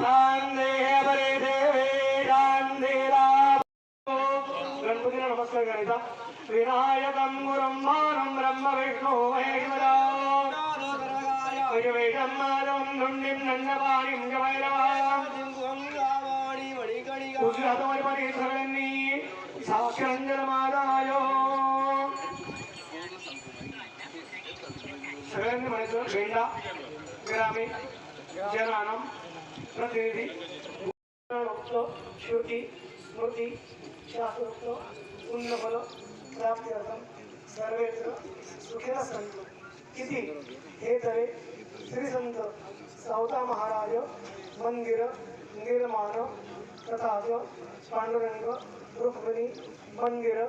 शांते बरे देवे शांती राम गणपतीला नमस्कार करायचा विनायकं गुरुं मानं ब्रह्म प्रतिनिधी उक्त श्रुती स्मृती शास्त्रोक्त पुण्यफल प्राप्त्यर्थम सर्वेत्र सुखिना संत किती हे तरे श्री संत सावता महाराज मंदिर निर्माण तथा पांडुरंग रुक्मिणी मंदिर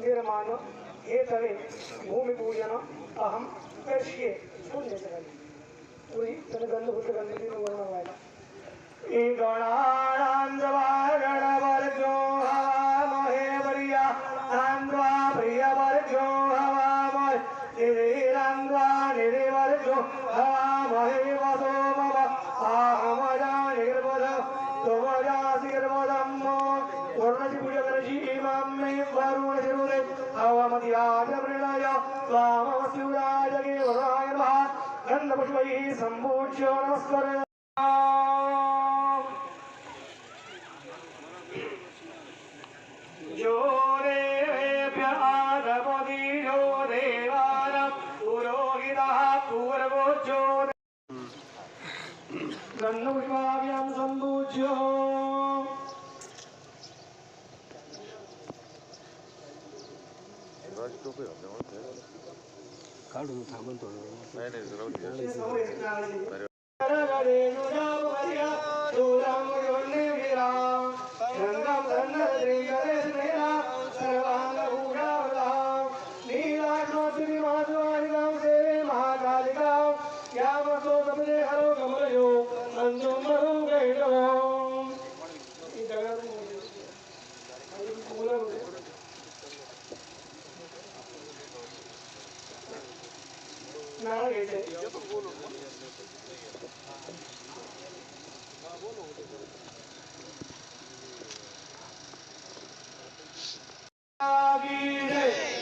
निर्माण हे तरे भूमिपूजन अहम करिष्ये। पुण्यचरणी पुरी त्याने गंधभूत गणपती वर्ण व्हायला गणानंदवा गणवर्गो हवा मोहे बरिया नांदवा प्रिय वर्गो हवा वसो मम आहमजा निर्वद तुमजा निर्वदम वर्णची पूजा करायची मे वरुण शिरुरे प्रणय वामशिवराज गे वराय नमः गन्धपुष्पैः सम्पूज्य नमस्कार जो देवेभ्य आदपति जो देवान पुरोहितः पूर्वो जो गन्धपुष्पाभ्यां सम्पूज्य नारळ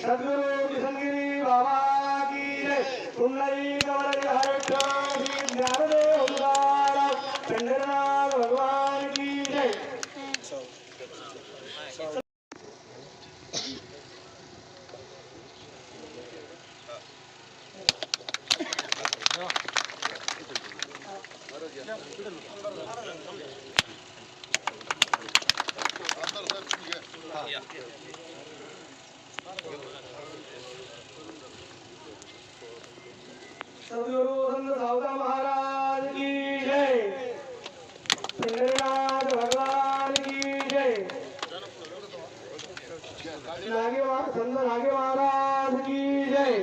सद्गुरु किसनगिरी बाबा की जय। कुंडली कमल हर्ष श्री ज्ञानदेव तुकाराम पंढरनाथ भगवान की जय सद्गुरु संत सावता महाराज की जय पंढरीनाथ भगवान की जय नागे महा- संत नागे महाराज की जय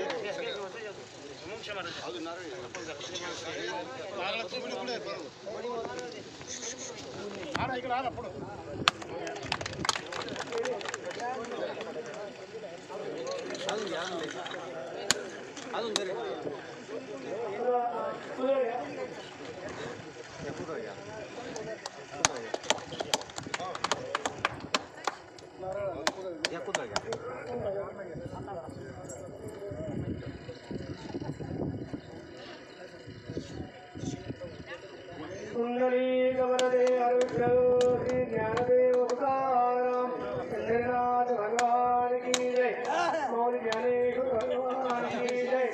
कुंडली कमलदे हरविठ्ठल श्री ज्ञानदेव तुकाराम पंढरीनाथ भगवान की जय मौली ज्ञानेश्वर भगवान की जय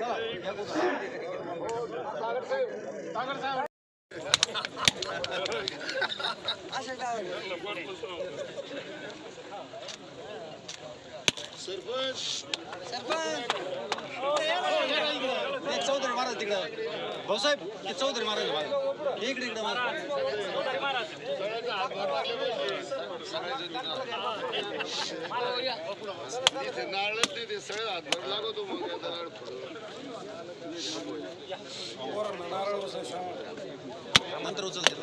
एक चौधरी महाराज तिकडं भाऊसाहेब हे चौधरी महाराज महाराज इकडे इकडे नाही ते सगळं हातभर लागतो मग मंत्र उचलते.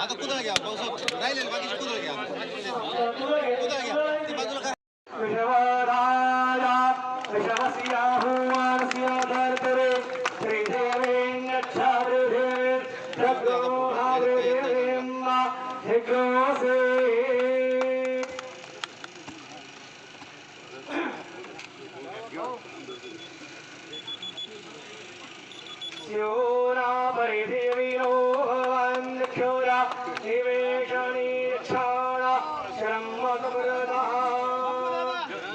आता कुदळ घ्या भाऊसाहेब. राहिले बाकीचे कुदळ घ्या. कुदळ घ्या. ते बाजूला स्योरा परिदेवीनो भवान् क्षोरा निवेशनीक्षाणा शरम्मतमृतः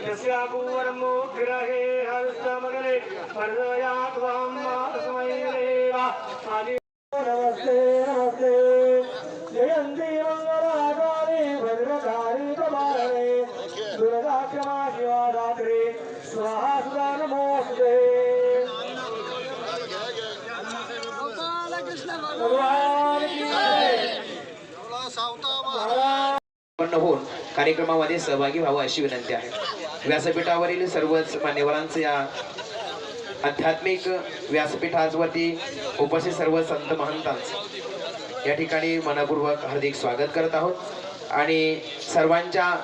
यस्यापूर्वो ग्रहे हस्तमगले वर्धया त्वां होऊन कार्यक्रमामध्ये सहभागी व्हावं अशी विनंती आहे. व्यासपीठावरील सर्वच मान्यवरांचं या आध्यात्मिक व्यासपीठावरती उपस्थित सर्व संत महंतांचं या ठिकाणी मनपूर्वक हार्दिक स्वागत करत आहोत. आणि सर्वांच्या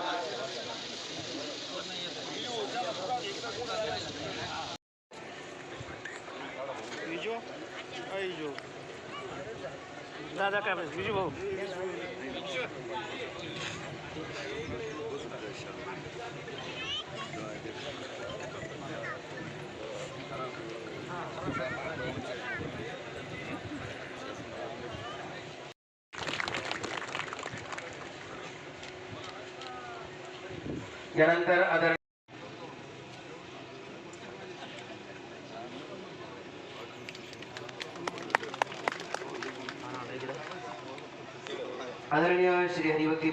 Yüzüm Jalan ter ada Shri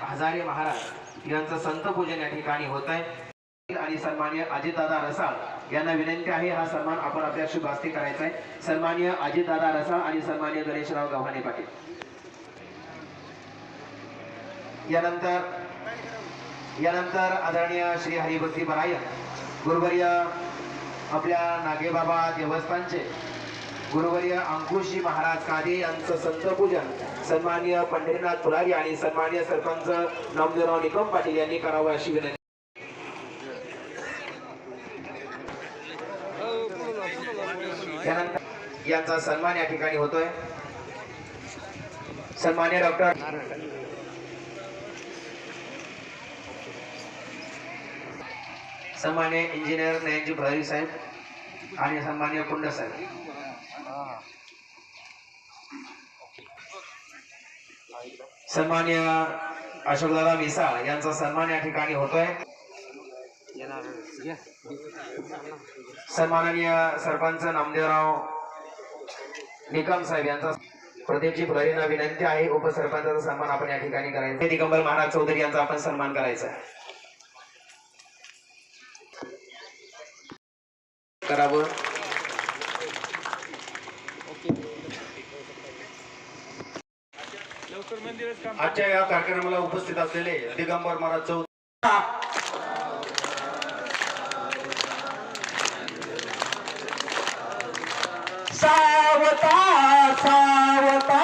Hazare Maharaj यांचं संत पूजन या ठिकाणी होत आहे. आणि सन्मान्य अजितदादा रसाळ यांना विनंती आहे हा सन्मान आपण आपल्या शुभ हस्ते करायचा आहे. सन्मान्य अजितदादा रसाळ आणि सन्मान्य गणेशराव गव्हाणे पाटील. यानंतर यानंतर आदरणीय श्री हरिभक्ती परायण गुरुवर्य आपल्या नागेबाबा देवस्थानचे गुरुवर्य अंकुशजी महाराज कादे यांचं संत पूजन सन्मान्य पंढरीनाथ फुलारी आणि सन्मान्य सरपंच नामदेवराव निकम पाटील यांनी करावं अशी विनंती. त्यानंतर यांचा सन्मान या ठिकाणी होतोय. सन्मान्य डॉक्टर सन्मान्य इंजिनियर नयनजी भरारी साहेब. आणि सन्मान्य कुंड साहेब. सन्मान्य अशोकदादा मिसाळ यांचा सन्मान या ठिकाणी होतोय. सन्माननीय सरपंच नामदेवराव निकम साहेब यांचा प्रदीपजी फुलारींना विनंती आहे. उपसरपंचाचा सन्मान आपण या ठिकाणी करायचा. दिगंबर महाराज चौधरी यांचा आपण सन्मान करायचा करावं. आजच्या या कार्यक्रमाला उपस्थित असलेले दिगंबर महाराज चौधरी सावता सावता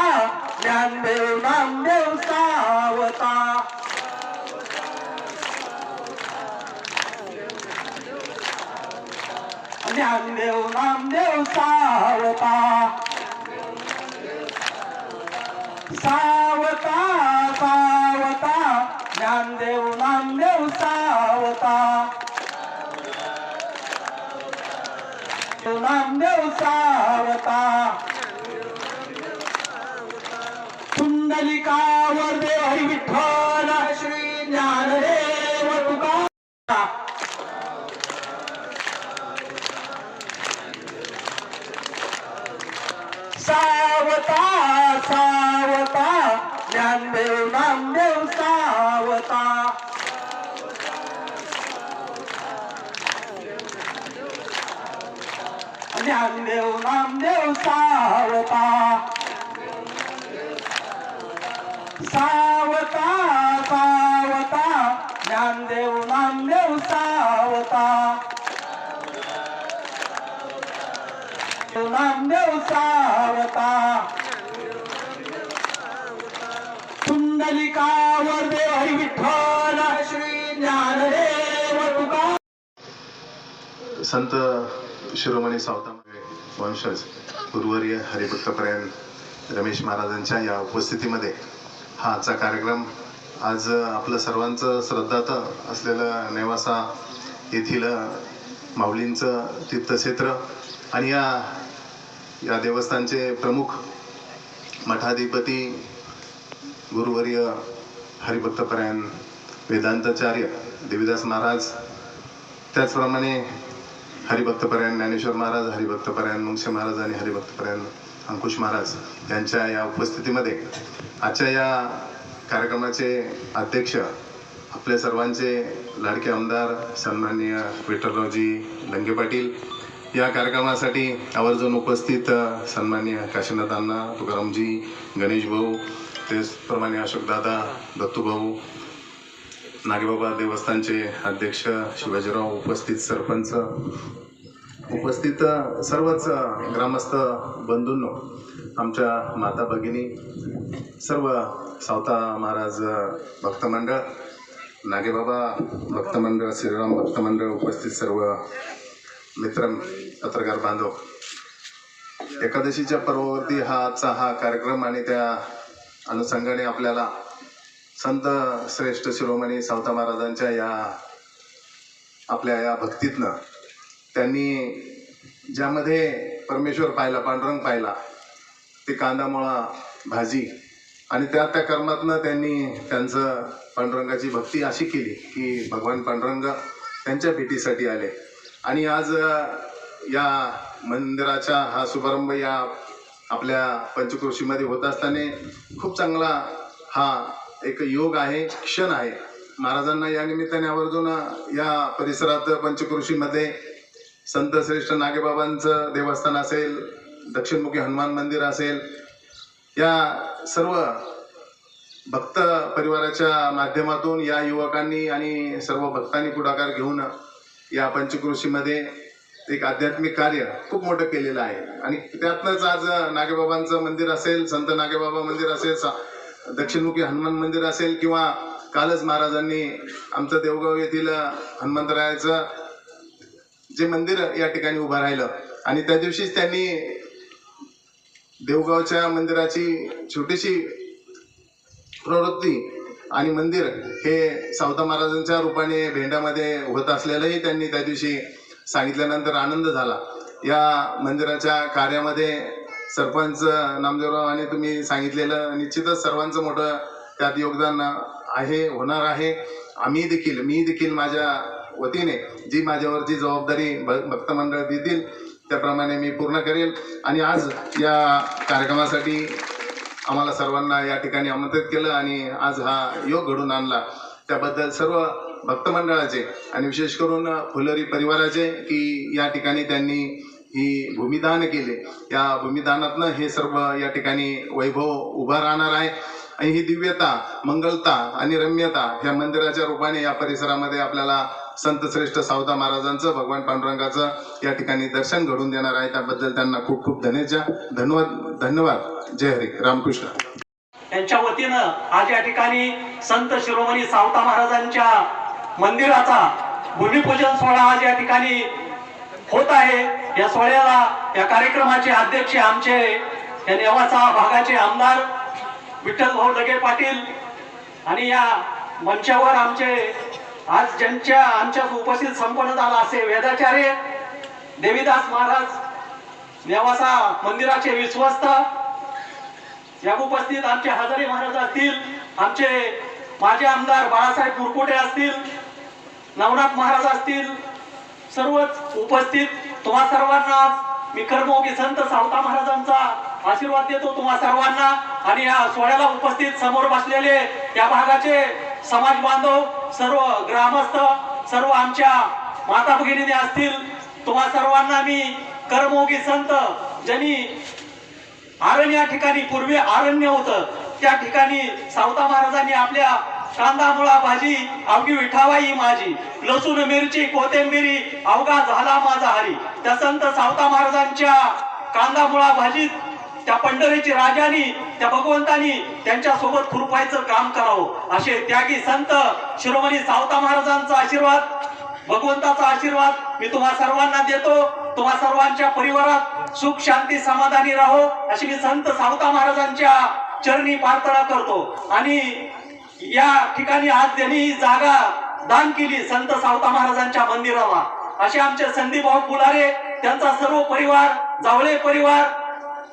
ज्ञानदेव नामदेव सावता ज्ञानदेव नामदेव सावता. सावता सावता. ज्ञानदेव नामदेव सावता. नामदेव सावता. कुंडलिकावर देव हरी विठ्ठल. श्री ज्ञानदेव नामदेव सावता नामदेव सावता कुंडलिकावर देव हरी विठ्ठल. श्री ज्ञानदेव तुका. संत शिरोमणी सावतामध्ये वंशज गुरुवर्य हरिभक्तपरायण रमेश महाराजांच्या या उपस्थितीमध्ये हा आजचा कार्यक्रम आज आपलं सर्वांचं श्रद्धात असलेलं नेवासा येथील माऊलींचं तीर्थक्षेत्र आणि या या देवस्थानचे प्रमुख मठाधिपती गुरुवर्य हरिभक्तपरायण वेदांताचार्य देवीदास महाराज त्याचप्रमाणे हरिभक्तपरायण ज्ञानेश्वर महाराज हरिभक्तपरायण मुंगशे महाराज आणि हरिभक्तपरायण अंकुश महाराज यांच्या या उपस्थितीमध्ये आजच्या या कार्यक्रमाचे अध्यक्ष आपले सर्वांचे लाडके आमदार सन्माननीय विठ्ठलरावजी लंगे पाटील या कार्यक्रमासाठी आवर्जून उपस्थित सन्मान्य सन्माननीय तुकारामजी गणेश भाऊ त्याचप्रमाणे अशोकदादा दत्तूभाऊ नागेबाबा देवस्थानचे अध्यक्ष शिवाजीराव उपस्थित सरपंच उपस्थित सर्वच ग्रामस्थ बंधूंनो आमच्या माता भगिनी सर्व सावता महाराज भक्तमंडळ नागेबाबा भक्तमंडळ श्रीराम भक्तमंडळ उपस्थित सर्व मित्र पत्रकार बांधव. एकादशीच्या पर्वावरती हा आजचा हा कार्यक्रम आणि त्या अनुषंगाने आपल्याला संत श्रेष्ठ शिरोमणी सावता महाराजांच्या या आपल्या या भक्तीतनं त्यांनी ज्यामध्ये परमेश्वर पाहिला पांडुरंग पाहिला ते कांदामुळा भाजी आणि त्या त्या कर्मातनं त्यांनी त्यांचं पांडुरंगाची भक्ती अशी केली की भगवान पांडुरंग त्यांच्या भेटीसाठी आले. आणि आज या मंदिराचा हा शुभारंभ या आपल्या पंचक्रोशीमध्ये होत असताना खूप चांगला हा एक योग आहे क्षण आहे. महाराजांना या निमित्ताने आवर्जून या परिसरात पंचक्रोशीमध्ये संत श्रेष्ठ नागेबाबांचं देवस्थान असेल दक्षिणमुखी हनुमान मंदिर असेल या सर्व भक्त परिवाराच्या माध्यमातून या युवकांनी आणि सर्व भक्तांनी पुढाकार घेऊन या पंचक्रोशीमध्ये एक आध्यात्मिक कार्य खूप मोठं केलेलं आहे. आणि त्यातनंच आज नागेबाबांचं मंदिर असेल संत नागेबाबा मंदिर असेल सा- दक्षिणमुखी हनुमान मंदिर असेल किंवा कालच महाराजांनी आमचं देवगाव येथील हनुमंतरायाचं जे मंदिर या ठिकाणी उभं राहिलं. आणि त्या दिवशीच त्यांनी देवगावच्या मंदिराची छोटीशी प्रवृत्ती आणि मंदिर हे सावता महाराजांच्या रूपाने भेंड्यामध्ये होत असलेलंही त्यांनी त्या दिवशी सांगितल्यानंतर आनंद झाला. या मंदिराच्या कार्यामध्ये सरपंच नामदेवराव आणि तुम्ही सांगितलेलं निश्चितच सर्वांचं मोठं त्यात योगदान आहे होणार आहे. आम्ही देखील मी देखील माझ्या वतीने जी माझ्यावरची जबाबदारी भ- भक्त मंडळ देतील त्याप्रमाणे मी पूर्ण करेल. आणि आज या कार्यक्रमासाठी आम्हाला सर्वांना या ठिकाणी आमंत्रित केलं आणि आज हा योग घडून आणला. त्याबद्दल सर्व भक्तमंडळाचे आणि विशेष करून फुलरी परिवाराचे की या ठिकाणी त्यांनी ही भूमिदान केले. या भूमिदानातनं हे सर्व या ठिकाणी वैभव उभा राहणार आहे. आणि ही दिव्यता मंगलता आणि रम्यता ह्या मंदिराच्या रूपाने या परिसरामध्ये आपल्याला संत श्रेष्ठ सावता महाराजांचं भगवान पांडुरंगाचं या ठिकाणी दर्शन घडून देणार आहे. त्याबद्दल त्यांना खूप खूप धन्यजा धन्यवाद धन्यवाद. जय हरी रामकृष्ण. यांच्या वतीनं आज या ठिकाणी संत शिरोमणी सावता महाराजांच्या मंदिराचा भूमिपूजन सोहळा आज या ठिकाणी होत आहे. या सोहळ्याला या कार्यक्रमाचे अध्यक्ष आमचे या नेवासा भागाचे आमदार विठ्ठल भाऊ लगे पाटील आणि या मंचावर आमचे आज ज्यांच्या आमच्या उपस्थित संपन्न झाला असे वेदाचार्य देवीदास महाराज नेवासा मंदिराचे विश्वस्त या उपस्थित आमचे हजारे महाराज असतील आमचे माजी आमदार बाळासाहेब कुरकोटे असतील नवनाथ महाराज असतील सर्वच उपस्थित. तुम्हा सर्वांना मी कर्मोगी संत सावता महाराजांचा आशीर्वाद देतो तुम्हा सर्वांना. आणि या सोहळ्याला उपस्थित समोर बसलेले या भागाचे समाज बांधव सर्व ग्रामस्थ सर्व आमच्या माता भगिनी असतील तुम्हा सर्वांना मी कर्मयोगी संत ज्यांनी आरण या ठिकाणी पूर्वी आरण्य होतं त्या ठिकाणी सावता महाराजांनी आपल्या कांदा मुळा भाजी अवघी विठावाई माझी लसूण मिरची कोथिंबिरी अवघा झाला माझा हरी. त्या संत सावता महाराजांच्या कांदा मुळा भाजीत त्या पंढरीची राजानी त्या भगवंतानी त्यांच्यासोबत खुरपायचं काम करावं. असे त्यागी संत शिरोमणी सावता महाराजांचा आशीर्वाद भगवंताचा आशीर्वाद मी तुम्हा सर्वांना देतो. तुम्हा सर्वांच्या परिवारात सुख शांती समाधानी राहो अशी मी संत सावता महाराजांच्या चरणी प्रार्थना करतो. आणि या ठिकाणी आज त्यांनी ही जागा दान केली संत सावता महाराजांच्या मंदिराला. असे आमचे संदीप भाऊ पुलारे त्यांचा सर्व परिवार जावळे परिवार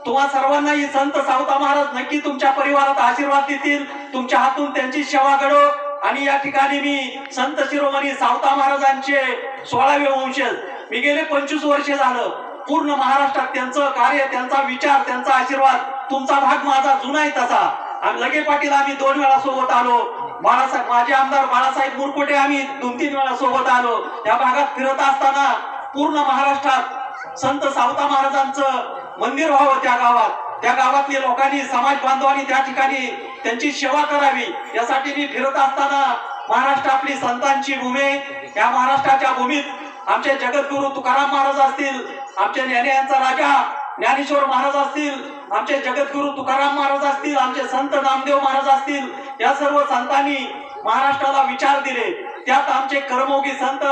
तुम्हा सर्वांनाही संत सावता महाराज नक्की तुमच्या परिवारात आशीर्वाद देतील. तुमच्या हातून त्यांची सेवा घडो. आणि या ठिकाणी मी संत शिरोमणी सावता महाराजांचे सोळावे वंशज मी गेले पंचवीस वर्षे झालं. पूर्ण महाराष्ट्रात त्यांचं कार्य त्यांचा विचार त्यांचा आशीर्वाद तुमचा भाग माझा जुना आहे तसा. आणि लगे पाटील आम्ही दोन वेळा सोबत आलो. बाळासाहेब माझे आमदार बाळासाहेब मुरकोटे आम्ही दोन तीन वेळा सोबत आलो. या भागात फिरत असताना पूर्ण महाराष्ट्रात संत सावता महाराजांचं मंदिर व्हावं त्या गावात. त्या गावातल्या लोकांनी समाज बांधवांनी त्या ठिकाणी त्यांची सेवा करावी. यासाठी मी फिरत असताना महाराष्ट्र आपली संतांची भूमी या महाराष्ट्राच्या भूमीत आमचे जगद्गुरु तुकाराम महाराज असतील आमचे ज्ञानियांचा राजा ज्ञानेश्वर महाराज असतील आमचे जगद्गुरु तुकाराम महाराज असतील आमचे संत नामदेव महाराज असतील या सर्व संतांनी महाराष्ट्राला विचार दिले. त्यात आमचे कर्मोगी संत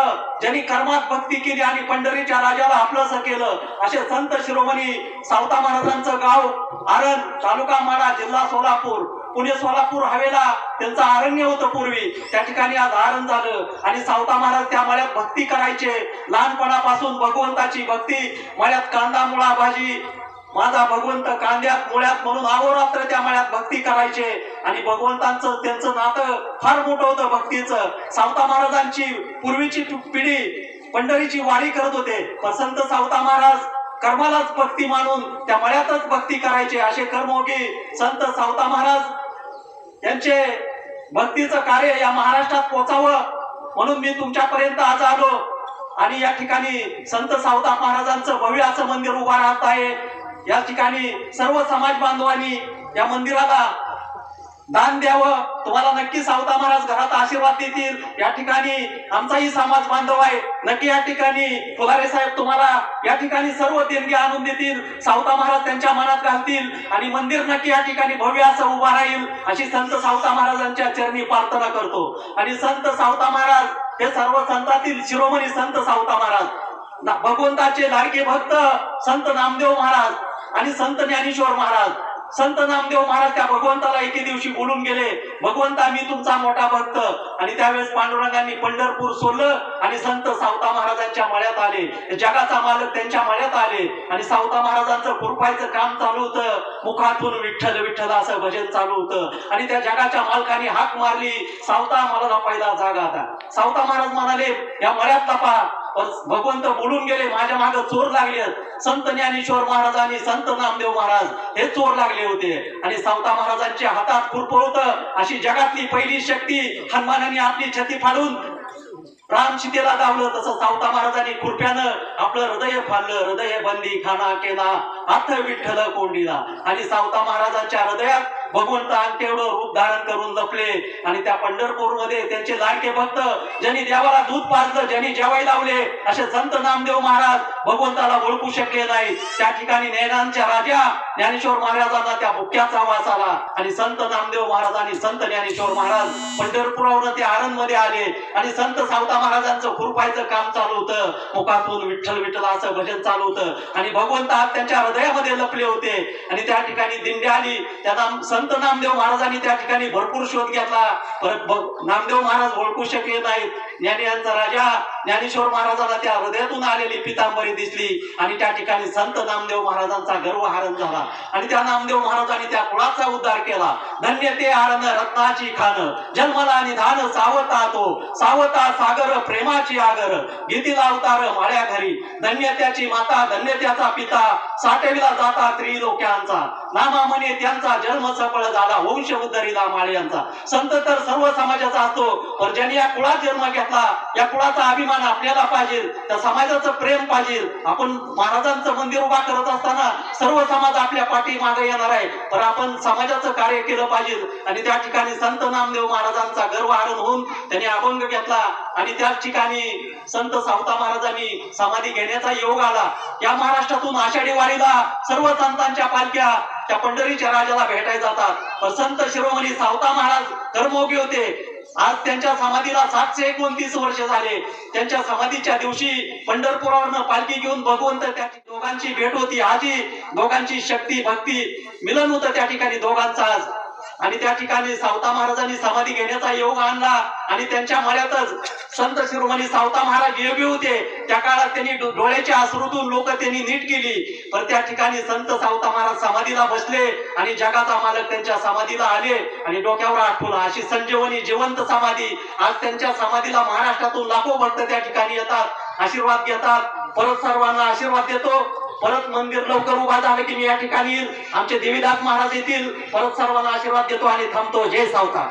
ज्यांनी कर्मात भक्ती केली आणि पंढरीच्या राजाला आपलंसं केलं असे संत शिरोमणी सावता महाराजांचं गाव आरण तालुका माडा जिल्हा सोलापूर. पुणे सोलापूर हवेला त्यांचं आरण्य होतं पूर्वी. त्या ठिकाणी आज आरण झालं आणि सावता महाराज त्या मळ्यात भक्ती करायचे. लहानपणापासून भगवंताची भक्ती मळ्यात कांदा मुळा भाजी माझा भगवंत कांद्यात मुळ्यात म्हणून अहोरात्र त्या मळ्यात भक्ती करायचे. आणि भगवंतांचं त्यांचं नातं फार मोठं होतं भक्तीचं. सावता महाराजांची पूर्वीची पिढी पंढरीची वारी करत होते. पण संत सावता महाराज कर्मालाच भक्ती मानून त्या मळ्यातच भक्ती करायचे. असे कर्मोगी संत सावता महाराज यांचे भक्तीचं कार्य या महाराष्ट्रात पोचावं म्हणून मी तुमच्यापर्यंत आज आलो. आणि या ठिकाणी संत सावता महाराजांचं भव्य असं मंदिर उभा राहत आहे. या ठिकाणी सर्व समाज बांधवांनी या मंदिराला दान द्यावं. तुम्हाला नक्की सावता महाराज घरात आशीर्वाद देतील. या ठिकाणी आमचाही समाज बांधव आहे. नक्की या ठिकाणी फुलारे साहेब तुम्हाला या ठिकाणी सर्व देणगी आणून देतील. सावता महाराज त्यांच्या मनात घालतील आणि मंदिर नक्की या ठिकाणी भव्य असं उभा राहील अशी संत सावता महाराजांच्या चरणी प्रार्थना करतो. आणि संत सावता महाराज हे सर्व संतातील शिरोमणी संत सावता महाराज. भगवंताचे लाडके भक्त संत नामदेव महाराज. आणि संत ज्ञानेश्वर महाराज संत नामदेव महाराज त्या भगवंताला एके दिवशी बोलून गेले भगवंता मी तुमचा मोठा भक्त. आणि त्यावेळेस पांडुरंगांनी पंढरपूर सोडलं आणि संत सावता महाराजांच्या मळ्यात आले. जगाचा मालक त्यांच्या मळ्यात आले आणि सावता महाराजांचं खुरपायचं काम चालू होतं. मुखातून विठ्ठल विठ्ठल असं भजन चालू होतं. आणि त्या जगाच्या मालकाने हाक मारली. सावता मला लपायला जागा आता सावता महाराज म्हणाले या मळ्यात लपा. भगवंत बोलून गेले माझ्या मागे चोर लागले. संत ज्ञानेश्वर महाराज आणि संत नामदेव महाराज हे चोर लागले होते. आणि सावता महाराजांच्या हातात खुरप होत. अशी जगातली पहिली शक्ती हनुमानाने आपली छती फाडून राम सीतेला दावलं तसं सावता महाराजांनी खुरप्यानं आपलं हृदय फाडलं. हृदय बंदी खाना केला हात विठ्ठल कोंडीला. आणि सावता महाराजांच्या हृदयात भगवंत तेवढं रूप धारण करून जपले. आणि त्या पंढरपूरमध्ये त्यांचे लाडके भक्त ज्यांनी देवाला दूध पाजलं ज्यांनी जेवाय लावले असे संत नामदेव महाराज भगवंताला ओळखू शकले नाही त्या ठिकाणी नैनांच्या राजा ज्ञानेश्वर महाराजांना त्या भुक्याचा वास आला. आणि संत नामदेव महाराज आणि संत ज्ञानेश्वर महाराज पंढरपुरावरून ते आनंदमध्ये आले. आणि संत सावता महाराजांचं खुरपायचं काम चालू होतं. मुखातून विठ्ठल विठ्ठल असं भजन चालू होतं. आणि भगवंत त्यांच्या हृदयामध्ये लपले होते. आणि त्या ठिकाणी दिंडी आली. त्यांना संत संत नामदेव महाराजांनी त्या ठिकाणी भरपूर शोध घेतला. परत नामदेव महाराज ओळखू शकले नाहीत. ज्ञानियांचा राजा ज्ञानेश्वर महाराजांना त्या हृदयातून आलेली पितांबरी दिसली आणि त्या ठिकाणी संत नामदेव महाराजांचा गर्व हरण झाला. आणि त्या नामदेव महाराजांनी त्या कुळाचा उद्धार केला. धन्य ते हारण रत्नाची खान. जन्मला निधान सावता तो. सावता सागर प्रेमाची आगर. गीतीला अवतार माळ्या घरी. धन्य त्याची माता धन्य त्याचा पिता. साठविला जाता त्रिलोक्यांचा. नामा म्हणे त्यांचा जन्म सफळ झाला. वंश उद्धरीला माळ्यांचा. संत तर सर्व समाजाचा असतो पण ज्यांनी या कुळात जन्म घेतला आपला या कुळाचा अभिमान आपल्याला पाहिजे त्या समाजाचं प्रेम पाहिजे. आपण महाराजांचं मंदिर उभा करत असताना सर्व समाज आपल्या पाठी मागे येणार आहे. पण आपण समाजाचं कार्य केलं पाहिजे. आणि त्या ठिकाणी संत नामदेव महाराजांचा गर्वहारण होऊन त्यांनी अभंग घेतला. आणि त्याच ठिकाणी संत सावता महाराजांनी समाधी घेण्याचा योग आला. या महाराष्ट्रातून आषाढी वारीला सर्व संतांच्या पालख्या त्या पंढरीच्या राजाला भेटायला जातात. पण संत शिरोमणी सावता महाराज कर्मोगी होते. आज त्यांच्या समाधीला सातशे एकोणतीस वर्ष झाले. त्यांच्या समाधीच्या दिवशी पंढरपुरावरनं पालखी घेऊन भगवंत त्या दोघांची भेट होती. आजी दोघांची शक्ती भक्ती मिलन होतं त्या ठिकाणी दोघांचा आज. आणि त्या ठिकाणी सावता महाराजांनी समाधी घेण्याचा योग आणला. आणि त्यांच्या मळ्यातच संत शिरोमणी सावता महाराज योगी होते. त्या काळात त्यांनी डोळ्याचे अश्रूतून लोक त्यांनी नीट केली. पण त्या ठिकाणी संत सावता महाराज समाधीला बसले आणि जगाचा मालक त्यांच्या समाधीला आले आणि डोक्यावर आठवला. अशी संजीवनी जिवंत समाधी आज त्यांच्या समाधीला महाराष्ट्रातून लाखो भक्त त्या ठिकाणी येतात आशीर्वाद घेतात. परत सर्वांना आशीर्वाद देतो. परत मंदिर लवकर उभा झालं की मी या ठिकाणी आमचे देवीदास महाराज येतील. परत सर्वांना आशीर्वाद देतो आणि थांबतो. जय सावता